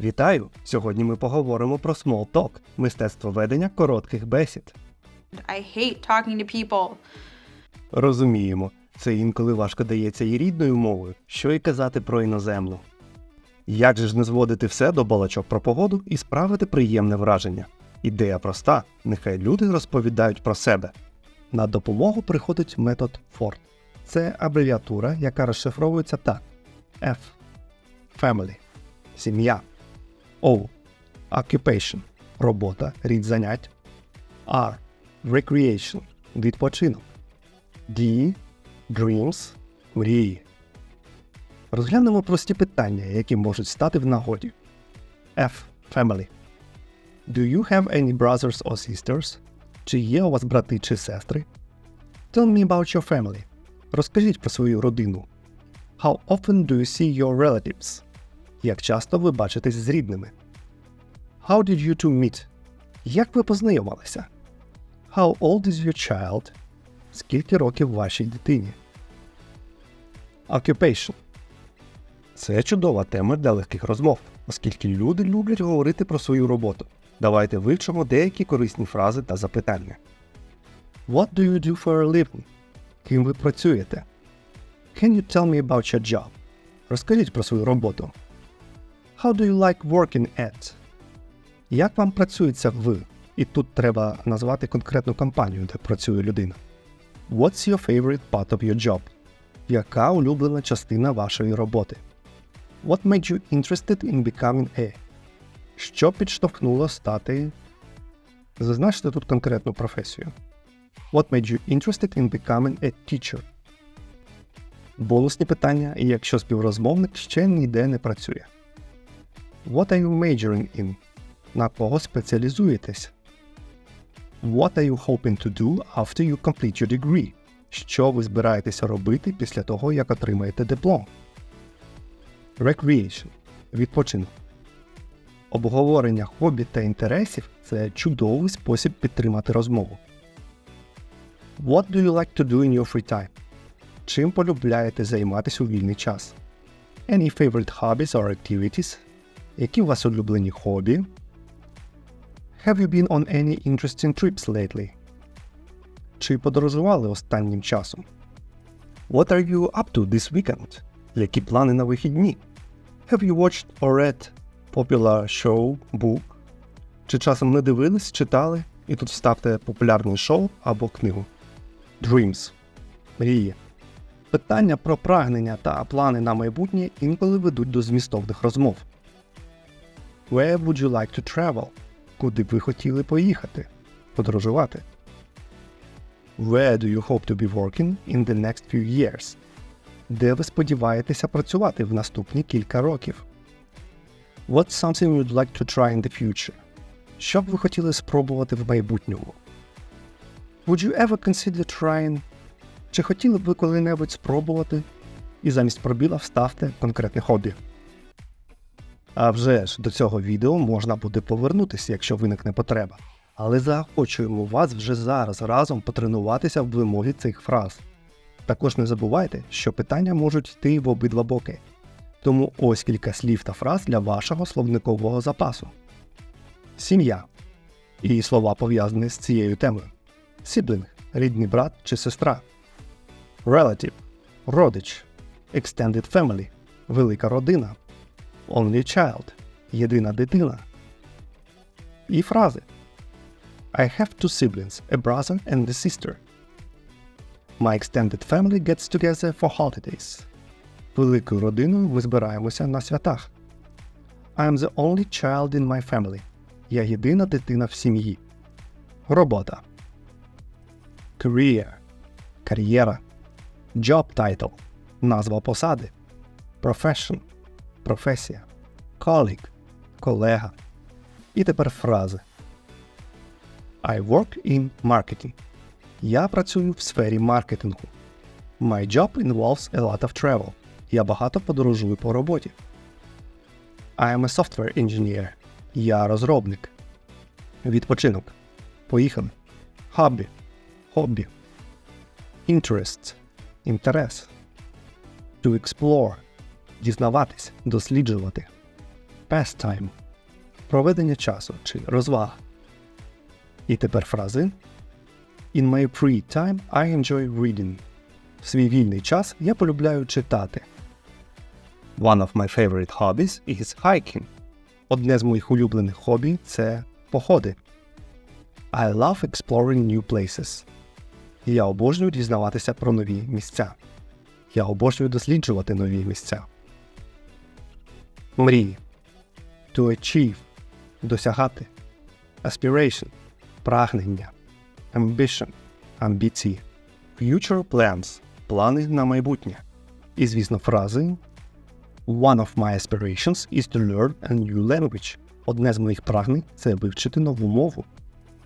Вітаю! Сьогодні ми поговоримо про small talk – мистецтво ведення коротких бесід. I hate talking to people. Розуміємо, це інколи важко дається і рідною мовою, що й казати про іноземну. Як же ж не зводити все до балачок про погоду і справити приємне враження? Ідея проста: нехай люди розповідають про себе. На допомогу приходить метод FORT. Це абревіатура, яка розшифровується так: F. Family. Сім'я. O. Occupation. Робота, рід занять. R. Recreation. Відпочинок. D. Dreams. Мрії. Розглянемо прості питання, які можуть стати в нагоді. F. Family. Do you have any brothers or sisters? Чи є у вас брати чи сестри? Tell me about your family. Розкажіть про свою родину. How often do you see your relatives? Як часто ви бачитесь з рідними? How did you two meet? Як ви познайомилися? How old is your child? Скільки років вашій дитині? Occupation. Це чудова тема для легких розмов, оскільки люди люблять говорити про свою роботу. Давайте вивчимо деякі корисні фрази та запитання. What do you do for a living? Ким ви працюєте? Can you tell me about your job? Розкажіть про свою роботу. How do you like working at? Як вам працюється в? І тут треба назвати конкретну компанію, де працює людина. What's your favorite part of your job? Яка улюблена частина вашої роботи? What made you interested in becoming a? Що підштовхнуло стати? Зазначте тут конкретну професію. What made you interested in becoming a teacher? Бонусні питання, якщо співрозмовник ще ніде не працює. What are you majoring in? На кого спеціалізуєтесь? What are you hoping to do after you complete your degree? Що ви збираєтеся робити після того, як отримаєте диплом? Recreation – відпочинок. Обговорення хобі та інтересів це чудовий спосіб підтримати розмову. What do you like to do in your free time? Чим полюбляєте займатися у вільний час? Any favorite hobbies or activities? Які у вас улюблені хобі? Have you been on any interesting trips lately? Чи подорожували останнім часом? What are you up to this weekend? Які плани на вихідні? Have you watched or read popular show, book? Чи часом не дивились, читали, і тут вставте популярне шоу або книгу? Dreams. Мрії. Питання про прагнення та плани на майбутнє інколи ведуть до змістовних розмов. Where would you like to travel? Куди б ви хотіли поїхати? Подорожувати. Where do you hope to be working in the next few years? Де ви сподіваєтеся працювати в наступні кілька років? What's something you'd like to try in the future? Що б ви хотіли спробувати в майбутньому? Would you ever consider trying? Чи хотіли б ви коли-небудь спробувати? І замість пробіла вставте конкретне хобі. А вже ж до цього відео можна буде повернутися, якщо виникне потреба. Але заохочуємо вас вже зараз разом потренуватися в вимові цих фраз. Також не забувайте, що питання можуть йти в обидва боки. Тому ось кілька слів та фраз для вашого словникового запасу. Сім'я. І слова пов'язані з цією темою. Сіблинг рідний брат чи сестра. Relative родич. Extended family велика родина. Only child єдина дитина. І фрази. I have two siblings, a brother and a sister. My extended family gets together for holidays. Великою родиною ми збираємося на святах. I am the only child in my family. Я єдина дитина в сім'ї. Робота. Career. Кар'єра. Job title. Назва посади. Profession. Професія. Colleague. Колега. І тепер фрази. I work in marketing. Я працюю в сфері маркетингу. My job involves a lot of travel. Я багато подорожую по роботі. I am a software engineer. Я розробник. Відпочинок. Поїхали. Хобі. Хобі. Interests. Інтерес. To explore. Дізнаватись, досліджувати. pastime проведення часу чи розвага. І тепер фрази In my free time I enjoy reading. В свій вільний час я полюбляю читати. One of my favorite hobbies is hiking. Одне з моїх улюблених хобі це походи. I love exploring new places. Я обожнюю дізнаватися про нові місця. Я обожнюю досліджувати нові місця. Мрії. To achieve досягати. Aspiration прагнення. Ambition амбіції. Future plans плани на майбутнє. І, звісно, фрази One of my aspirations is to learn a new language. Одне з моїх прагнень це вивчити нову мову.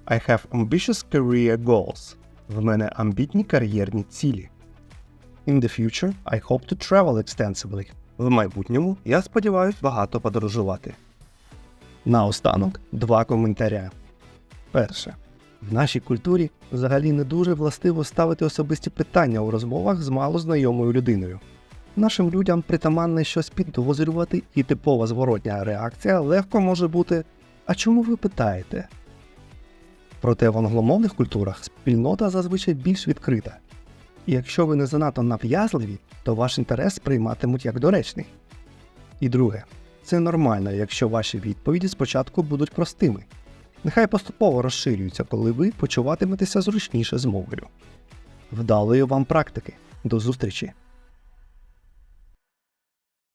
I have ambitious career goals. В мене амбітні кар'єрні цілі. In the future, I hope to travel extensively. В майбутньому я сподіваюся багато подорожувати. Наостанок два коментаря. Перше. В нашій культурі взагалі не дуже властиво ставити особисті питання у розмовах з малознайомою людиною. Нашим людям притаманне щось підозрювати, і типова зворотня реакція легко може бути А чому ви питаєте? Проте в англомовних культурах спільнота зазвичай більш відкрита. І якщо ви не занадто нав'язливі, то ваш інтерес прийматимуть як доречний. І друге, це нормально, якщо ваші відповіді спочатку будуть простими. Нехай поступово розширюються, коли ви почуватиметеся зручніше з мовою. Вдалої вам практики. До зустрічі!